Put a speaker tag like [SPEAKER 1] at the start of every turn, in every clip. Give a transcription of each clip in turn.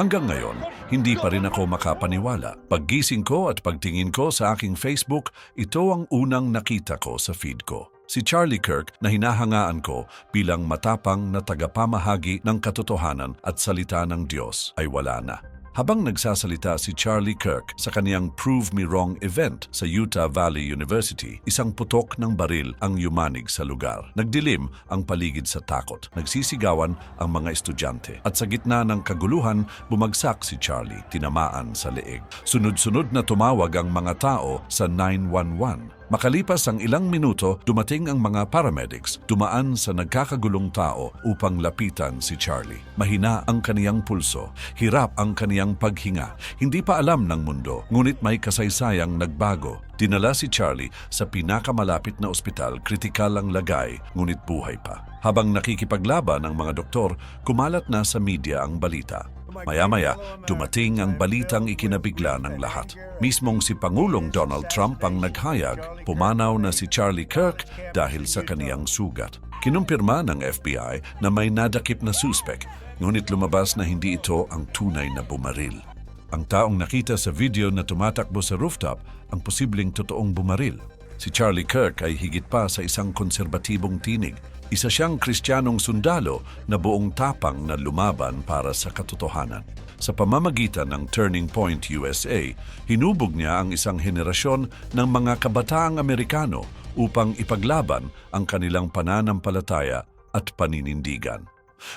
[SPEAKER 1] Hanggang ngayon, hindi pa rin ako makapaniwala. Paggising ko at pagtingin ko sa aking Facebook, ito ang unang nakita ko sa feed ko. Si Charlie Kirk na hinahangaan ko bilang matapang na tagapamahagi ng katotohanan at salita ng Diyos ay wala na. Habang nagsasalita si Charlie Kirk sa kaniyang Prove Me Wrong event sa Utah Valley University, isang putok ng baril ang yumanig sa lugar. Nagdilim ang paligid sa takot. Nagsisigawan ang mga estudyante. At sa gitna ng kaguluhan, bumagsak si Charlie, tinamaan sa leeg. Sunod-sunod na tumawag ang mga tao sa 911. Makalipas ang ilang minuto, dumating ang mga paramedics, dumaan sa nagkakagulong tao upang lapitan si Charlie. Mahina ang kaniyang pulso, hirap ang kaniyang paghinga. Hindi pa alam ng mundo, ngunit may kasaysayang nagbago. Dinala si Charlie sa pinakamalapit na ospital, kritikal ang lagay, ngunit buhay pa. Habang nakikipaglaban ang mga doktor, kumalat na sa media ang balita. Maya-maya, dumating ang balitang ikinabigla ng lahat. Mismong si Pangulong Donald Trump ang naghayag, pumanaw na si Charlie Kirk dahil sa kaniyang sugat. Kinumpirma ng FBI na may nadakip na suspect, ngunit lumabas na hindi ito ang tunay na bumaril. Ang taong nakita sa video na tumatakbo sa rooftop ang posibleng totoong bumaril. Si Charlie Kirk ay higit pa sa isang konserbatibong tinig. Isa siyang kristyanong sundalo na buong tapang na lumaban para sa katotohanan. Sa pamamagitan ng Turning Point USA, hinubog niya ang isang henerasyon ng mga kabataang Amerikano upang ipaglaban ang kanilang pananampalataya at paninindigan.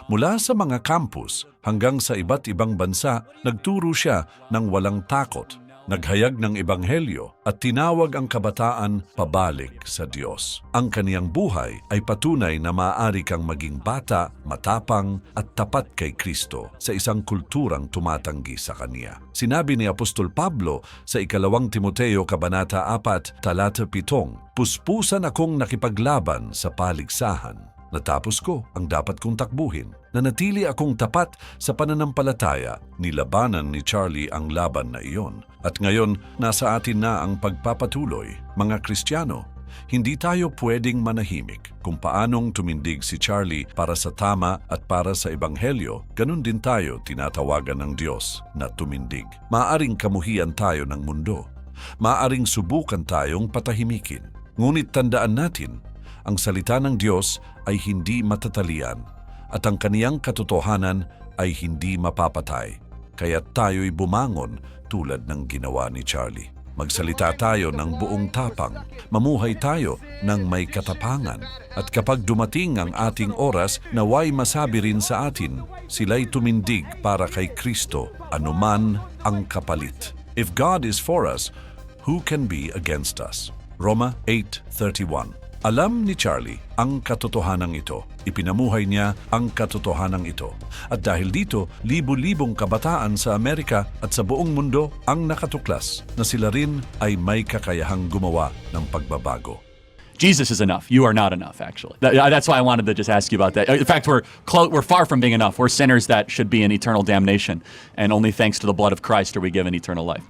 [SPEAKER 1] Mula sa mga campus hanggang sa iba't ibang bansa, nagturo siya ng walang takot, naghayag ng ebanghelyo at tinawag ang kabataan pabalik sa Diyos. Ang kaniyang buhay ay patunay na maaari kang maging bata, matapang at tapat kay Kristo sa isang kulturang tumatanggi sa Kaniya. Sinabi ni Apostol Pablo sa ikalawang Timoteo Kabanata 4, talata 7, Puspusan akong nakipaglaban sa paligsahan Natapos ko ang dapat kong takbuhin. Nanatili akong tapat sa pananampalataya. Nilabanan ni Charlie ang laban na iyon. At ngayon, nasa atin na ang pagpapatuloy. Mga Kristiyano, hindi tayo pwedeng manahimik. Kung paanong tumindig si Charlie para sa tama at para sa ebanghelyo, ganun din tayo tinatawagan ng Diyos na tumindig. Maaring kamuhian tayo ng mundo. Maaring subukan tayong patahimikin. Ngunit tandaan natin, ang salita ng Diyos ay hindi matatalian at ang kaniyang katotohanan ay hindi mapapatay. Kaya tayo'y bumangon tulad ng ginawa ni Charlie. Magsalita tayo ng buong tapang, mamuhay tayo ng may katapangan. At kapag dumating ang ating oras, naway masabi rin sa atin, sila'y tumindig para kay Kristo, anuman ang kapalit. If God is for us, who can be against us? Roma 8.31 alam ni Charlie ang katotohanan ito. Ipinamuhay niya ang katotohanan ito. At dahil dito, libo-libong kabataan sa Amerika at sa buong mundo ang nakatuklas na sila rin ay may kakayahang gumawa ng pagbabago.
[SPEAKER 2] Jesus is enough. You are not enough, actually. That- that's why I wanted to just ask you about that. In fact, we're clo- we're far from being enough. We're sinners that should be in eternal damnation, and only thanks to the blood of Christ are we given eternal life.